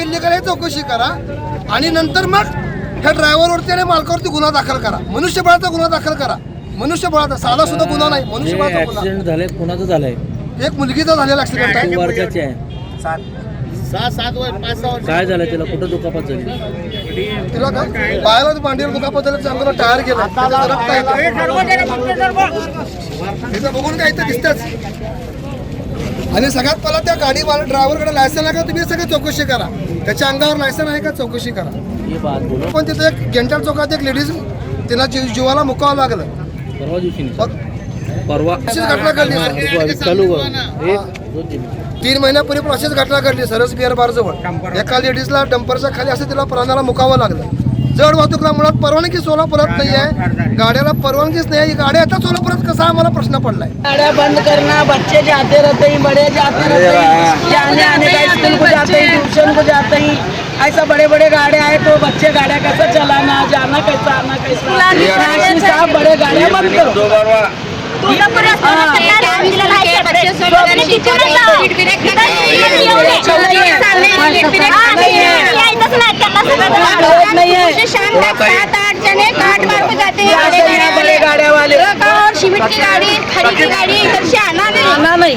Illegal आहे चौकशी करा आणि नंतर मग ह्या ड्रायव्हरवरती आणि मालकावरती गुन्हा दाखल करा. मनुष्यबळाचा गुन्हा दाखल करा. मनुष्यबळाचा साधा सुद्धा गुन्हा नाही मनुष्यबळाचा गुन्हा. ऍक्सिडेंट झालंय कोणाचं झालंय? एक मुलगीचा झालेला ऍक्सिडेंट आहे. तो वर्गाचे आहे. सात. सात वर पाच सहा काय झालं त्याला कुठं दुखापत झाली? तिला का? पायाला मांडीवर दुखापत झालं चांगलं टायर गेलं. तिचं बघून काय इथं दिसतंच. आणि सगळ्यात पहिला त्या गाडी ड्रायव्हरकडे लायसन आहे का? तुम्ही सगळं चौकशी करा. त्याच्या अंगावर लायसन आहे का? चौकशी करा. हे बात बोलो पण तिथे एक गेंटाळ चौकात एक लेडीज तिला जीव- जीवाला मुकावं लागलं. परवा दिवशी परवा अशीच घटना घडली. तीन महिन्यापूर्वी पण अशीच घटना घडली सरस बिअर बार जवळ. एका लेडीजला डंपरच्या खाली असं तिला प्राणाला मुकावं लागलं. जड वाहतुकीला मुळात परवानगी सोलापुरात नाही आहे. गाड्याला परवानगीच नाही आहे ही गाड्या आता सोलापुरात कसा आम्हाला प्रश्न पडलाय? गाड़ियाँ बंद करना बच्चे जाते रहते हैं बड़े जाते रहते हैं जाने आने का स्कूल को जाते हैं ट्यूशन को जाते. हैं ऐसा बड़े बड़े गाड़ियाँ आए तो बच्चे गाड़ियाँ कैसे चलाना जाना कैसा आना कैसा. बड़े गाड़ियाँ बंद करो बड़े गाड़ियाँ वाले सिमेंट की गाड़ी खड़ी की गाड़ी इधर से आना नहीं. आना नहीं.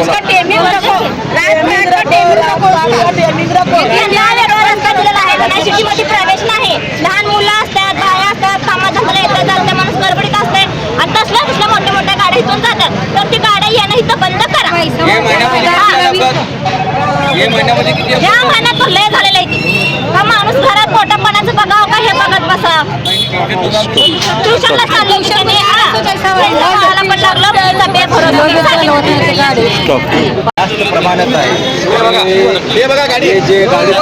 उसका टेमिंग रखो. रात में का टेमिंग रखो आपका टेमिंग रखो. इथे लहान लेकरं रस्ता दिलेला आहे. पण सिटीमध्ये प्रवेश नाही. लहान मुलं असतात बाया असतात कामात धंद्याला येतात जातात माणूस गडबडीत असते आणि तसल्या तसल्या मोठ्या मोठ्या गाड्या इथून जातात. तर ती गाड्या येणं इथं बंद करा. या महिन्यात तर लय झालेलं आहे. ती. का माणूस घरात पोटापणाचं बघावं का हे बघत बसा. ट्युशनला चाललो ट्युशन पण लागलं तब्येत जास्त प्रमाणात आहे. हे बघा गाडी. जे गाडी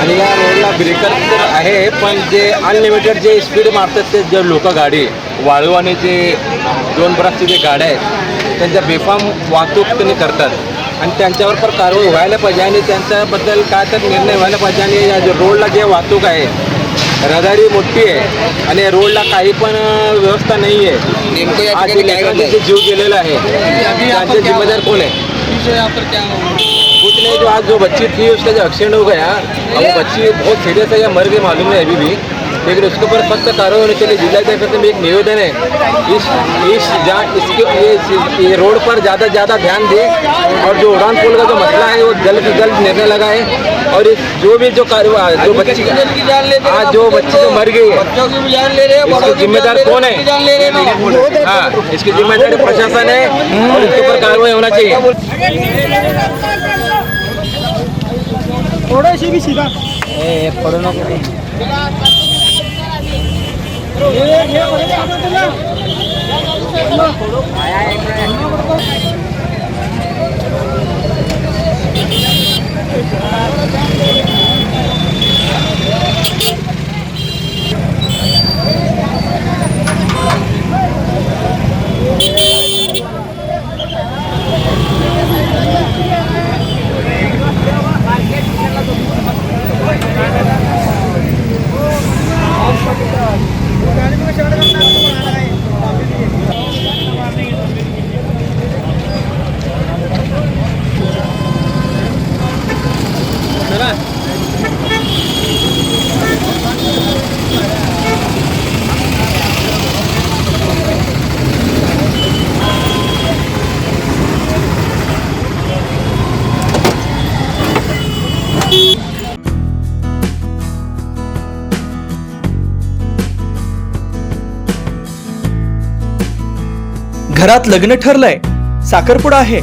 आणि ब्रेकर तर आहे पण जे अनलिमिटेड जे स्पीड मारतात ते जे लोक गाडी वाळू आणि जे दोन ब्रासचे जे गाड्या आहेत त्यांच्या बेफाम वाहतूक त्यांनी करतात. आणि त्यांच्यावर पण कारवाई व्हायला पाहिजे आणि त्यांच्याबद्दल काय तर निर्णय व्हायला पाहिजे. आणि या जे रोडला जे वाहतूक आहे रहदारी मोठी आहे आणि रोडला काही पण व्यवस्था नाही आहे जे जीव गेलेला आहे. त्यांचे जिम्मेदार कोण आहे? कुछ नहीं जो आज जो बच्ची थी उसका जो एक्सीडेंट हो गया अब वो बच्ची बहुत सीरियस है या मर गई मालूम है अभी भी। लेकिन उसके ऊपर सख्त कार्रवाई होनी चाहिए जिला कलेक्टर में एक निवेदन है। इस इस जा इसके ये, ये रोड पर ज़्यादा से ज़्यादा ध्यान दें। और जो उड़ान पुल का जो मसला है वो जल्द से जल्द निर्णय लगाए और इस जो भी जो कार्य जो बच्ची आज जो बच्ची जो मर गई है। इसके जिम्मेदार कौन है? हाँ इसकी ज़िम्मेदारी प्रशासन है और इसके ऊपर कार्रवाई होना चाहिए। ए, पडू Bye. घरात लग्न ठरलंय. साखरपुडा आहे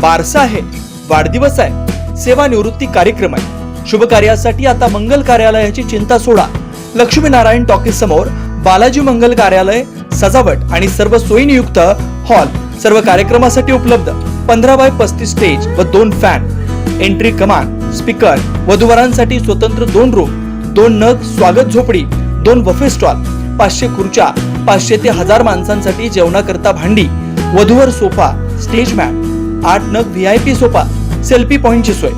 बारसा आहे वाढदिवस आहे सेवानिवृत्ती कार्यक्रम आहे. शुभ कार्यासाठी आता मंगल कार्यालयाची चिंता सोडा. लक्ष्मीनारायण टॉकीज समोर बालाजी मंगल कार्यालय सजावट आणि सर्व सोयीनियुक्त हॉल सर्व कार्यक्रमासाठी उपलब्ध. पंधरा बाय पस्तीस स्टेज व दोन फॅन. एंट्री कमान स्पीकर वधूवरांसाठी स्वतंत्र दोन रूम दोन नग स्वागत झोपडी दोन बफे स्टॉल. पाचशे खुर्च्या पाचशे ते हजार माणसांसाठी जेवणाकरता भांडी वधूवर सोफा स्टेज मॅट आठ नग V I P sofa selfie पॉइंटची सोय.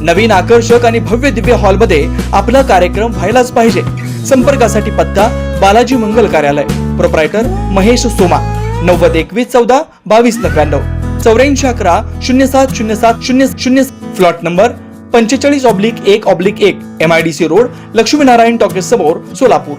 नवीन आकर्षक आणि भव्य दिव्य हॉलमध्ये आपला कार्यक्रम व्हायलाच पाहिजे. संपर्कासाठी पत्ता बालाजी मंगल कार्यालय. प्रोप्रायटर महेश सोमा. नव्वद एकवीस चौदा बावीस नव्याण्णव. चौऱ्याऐंशी अकरा शून्य सात शून्य सात शून्य शून्य फ्लॉट नंबर पंचेचाळीस ऑब्लिक एक ऑब्लिक एक M I D C road Laxminarayan talkies समोर सोलापूर.